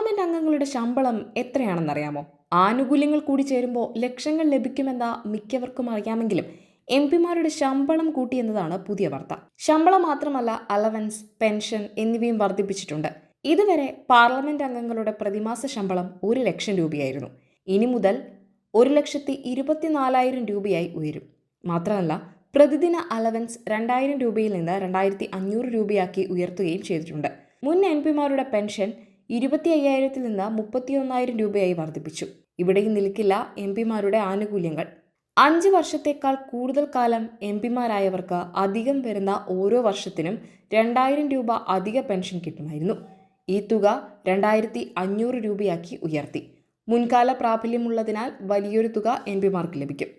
Parliament അംഗങ്ങളുടെ ശമ്പളം എത്രയാണെന്നറിയാമോ? ആനുകൂല്യങ്ങൾ കൂടി ചേരുമ്പോൾ ലക്ഷങ്ങൾ ലഭിക്കുമെന്ന മിക്കവർക്കും അറിയാമെങ്കിലും എം പിമാരുടെ ശമ്പളം കൂട്ടിയെന്നതാണ് പുതിയ വാർത്ത. ശമ്പളം മാത്രമല്ല അലവൻസ് പെൻഷൻ എന്നിവയും വർദ്ധിപ്പിച്ചിട്ടുണ്ട്. ഇതുവരെ പാർലമെന്റ് അംഗങ്ങളുടെ പ്രതിമാസ ശമ്പളം ഒരു ലക്ഷം രൂപയായിരുന്നു. ഇനി മുതൽ ഒരു ലക്ഷത്തി ഇരുപത്തിനാലായിരം രൂപയായി ഉയരും. മാത്രമല്ല പ്രതിദിന അലവൻസ് രണ്ടായിരം രൂപയിൽ നിന്ന് രണ്ടായിരത്തി അഞ്ഞൂറ് രൂപയാക്കി ഉയർത്തുകയും ചെയ്തിട്ടുണ്ട്. മുൻ എം പിമാരുടെ പെൻഷൻ ഇരുപത്തി അയ്യായിരത്തിൽ നിന്ന് മുപ്പത്തി ഒന്നായിരം രൂപയായി വർദ്ധിപ്പിച്ചു. ഇവിടെയും നിൽക്കില്ല എം പിമാരുടെ ആനുകൂല്യങ്ങൾ. അഞ്ച് വർഷത്തേക്കാൾ കൂടുതൽ കാലം എം പിമാരായവർക്ക് അധികം വരുന്ന ഓരോ വർഷത്തിനും രണ്ടായിരം രൂപ അധിക പെൻഷൻ കിട്ടുമായിരുന്നു. ഈ തുക രണ്ടായിരത്തി അഞ്ഞൂറ് രൂപയാക്കി ഉയർത്തി. മുൻകാല പ്രാബല്യമുള്ളതിനാൽ വലിയൊരു തുക എം പിമാർക്ക് ലഭിക്കും.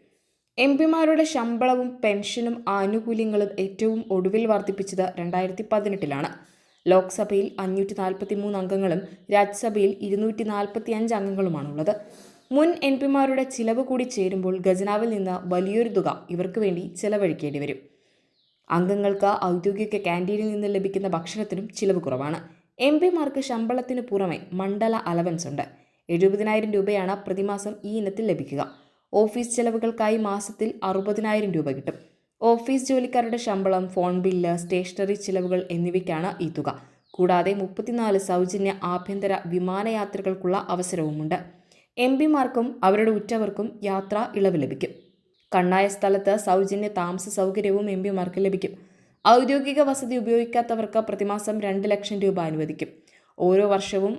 എം പിമാരുടെ ശമ്പളവും പെൻഷനും ആനുകൂല്യങ്ങളും ഏറ്റവും ഒടുവിൽ വർദ്ധിപ്പിച്ചത് രണ്ടായിരത്തി പതിനെട്ടിലാണ് ലോക്സഭയിൽ അഞ്ഞൂറ്റി നാൽപ്പത്തി മൂന്ന് അംഗങ്ങളും രാജ്യസഭയിൽ ഇരുന്നൂറ്റി നാൽപ്പത്തി അഞ്ച് അംഗങ്ങളുമാണുള്ളത്. മുൻ എം പിമാരുടെ ചിലവ് കൂടി ചേരുമ്പോൾ ഖജനാവിൽ നിന്ന് വലിയൊരു തുക ഇവർക്ക് വേണ്ടി ചെലവഴിക്കേണ്ടി വരും. അംഗങ്ങൾക്ക് ഔദ്യോഗിക ക്യാന്റീനിൽ നിന്ന് ലഭിക്കുന്ന ഭക്ഷണത്തിനും ചിലവ് കുറവാണ്. എം പിമാർക്ക് ശമ്പളത്തിന് പുറമെ മണ്ഡല അലവൻസ് ഉണ്ട്. എഴുപതിനായിരം രൂപയാണ് പ്രതിമാസം ഈ ഇനത്തിൽ ലഭിക്കുക. ഓഫീസ് ചെലവുകൾക്കായി മാസത്തിൽ അറുപതിനായിരം രൂപ കിട്ടും. ഓഫീസ് ജോലിക്കാരുടെ ശമ്പളം ഫോൺ ബില്ല് സ്റ്റേഷനറി ചിലവുകൾ എന്നിവയ്ക്കാണ് ഈ തുക. കൂടാതെ മുപ്പത്തിനാല് സൗജന്യ ആഭ്യന്തര വിമാനയാത്രകൾക്കുള്ള അവസരവുമുണ്ട്. എം പിമാർക്കും അവരുടെ ഉറ്റവർക്കും യാത്ര ഇളവ് ലഭിക്കും. കണ്ണായ സ്ഥലത്ത് സൗജന്യ താമസ സൗകര്യവും എം പിമാർക്ക് ലഭിക്കും. ഔദ്യോഗിക വസതി ഉപയോഗിക്കാത്തവർക്ക് പ്രതിമാസം രണ്ട് ലക്ഷം രൂപ അനുവദിക്കും. ഓരോ വർഷവും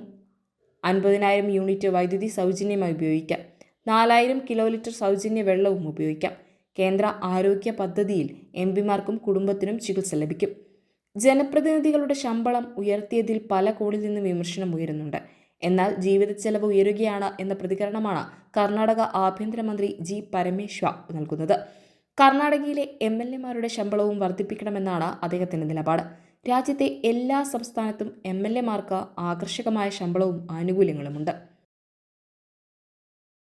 അൻപതിനായിരം യൂണിറ്റ് വൈദ്യുതി സൗജന്യമായി ഉപയോഗിക്കാം. നാലായിരം കിലോ ലിറ്റർ സൗജന്യ വെള്ളവും ഉപയോഗിക്കാം. കേന്ദ്ര ആരോഗ്യ പദ്ധതിയിൽ എം പിമാർക്കും കുടുംബത്തിനും ചികിത്സ ലഭിക്കും. ജനപ്രതിനിധികളുടെ ശമ്പളം ഉയർത്തിയതിൽ പല കോണിൽ നിന്നും വിമർശനം ഉയരുന്നുണ്ട്. എന്നാൽ ജീവിത ചെലവ് ഉയരുകയാണ് എന്ന പ്രതികരണമാണ് കർണാടക ആഭ്യന്തരമന്ത്രി ജി പരമേശ്വർ നൽകുന്നത്. കർണാടകയിലെ എം എൽ എമാരുടെ ശമ്പളവും വർദ്ധിപ്പിക്കണമെന്നാണ് അദ്ദേഹത്തിന്റെ നിലപാട്. രാജ്യത്തെ എല്ലാ സംസ്ഥാനത്തും എം എൽ എമാർക്ക് ആകർഷകമായ ശമ്പളവും ആനുകൂല്യങ്ങളുമുണ്ട്.